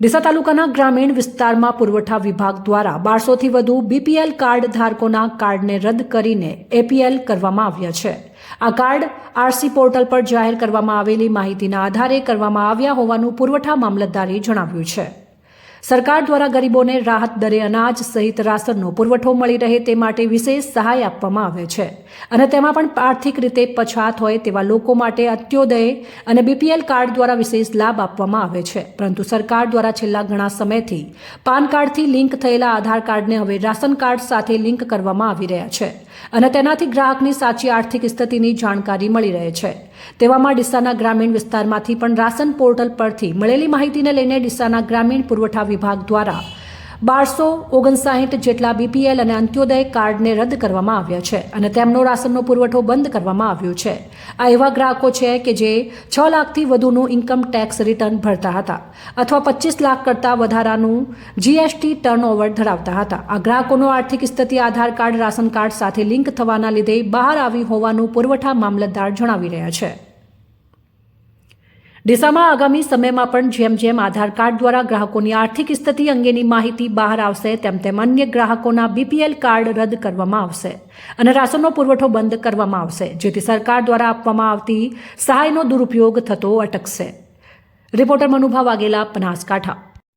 ડીસા તાલુકાના ગ્રામીણ વિસ્તારમાં પુરવઠા વિભાગ દ્વારા બારસોથી વધુ બીપીએલ કાર્ડ ધારકોના કાર્ડને રદ કરીને એપીએલ કરવામાં આવ્યા છે. આ કાર્ડ આરસી પોર્ટલ પર જાહેર કરવામાં આવેલી માહિતીના આધારે કરવામાં આવ્યા હોવાનું પુરવઠા મામલતદારે જણાવ્યું છે. સરકાર દ્વારા ગરીબોને રાહત દરે અનાજ સહિત રાશનનો પુરવઠો મળી રહે તે માટે વિશેષ સહાય આપવામાં આવે છે. અને તેમાં પણ આર્થિક રીતે પછાત હોય તેવા લોકો માટે અત્યોદય અને બીપીએલ કાર્ડ દ્વારા વિશેષ લાભ આપવામાં આવે છે. પરંતુ સરકાર દ્વારા છેલ્લા ઘણા સમયથી પાન કાર્ડથી લિંક થયેલા આધાર કાર્ડને હવે રાશન કાર્ડ સાથે લિંક કરવામાં આવી રહ્યા છે. અને તેનાથી ગ્રાહકની સાચી આર્થિક સ્થિતિની જાણકારી મળી રહે છે. તેવામાં ડીસાના ગ્રામીણ વિસ્તારમાંથી પણ રાશન પોર્ટલ પરથી મળેલી માહિતીને લઈને ડીસાના ગ્રામીણ પુરવઠા વિભાગ દ્વારા બારસો ઓગણસાઠ જેટલા બીપીએલ અને અંત્યોદય કાર્ડને રદ કરવામાં આવ્યા છે અને તેમનો રાશનનો પુરવઠો બંધ કરવામાં આવ્યો છે. આ એવા ગ્રાહકો છે કે જે છ લાખથી વધુનું ઇન્કમ ટેક્સ રિટર્ન ભરતા હતા અથવા પચીસ લાખ કરતાં વધારાનું જીએસટી ટર્નઓવર ધરાવતા હતા. આ ગ્રાહકોનો આર્થિક સ્થિતિ, આધાર કાર્ડ, રાશન કાર્ડ સાથે લિંક થવાના લીધે બહાર આવી હોવાનું પુરવઠા મામલતદાર જણાવી રહ્યા છે. ડીસામાં આગામી સમયમાં પણ જેમ જેમ આધાર કાર્ડ દ્વારા ગ્રાહકોની આર્થિક સ્થિતિ અંગેની માહિતી બહાર આવશે, તેમ તેમ અન્ય ગ્રાહકોના બીપીએલ કાર્ડ રદ કરવામાં આવશે અને રાશનનો પુરવઠો બંધ કરવામાં આવશે, જેથી સરકાર દ્વારા આપવામાં આવતી સહાયનો દુરુપયોગ થતો અટકશે. રિપોર્ટર મનુભા વાઘેલા, બનાસકાંઠા.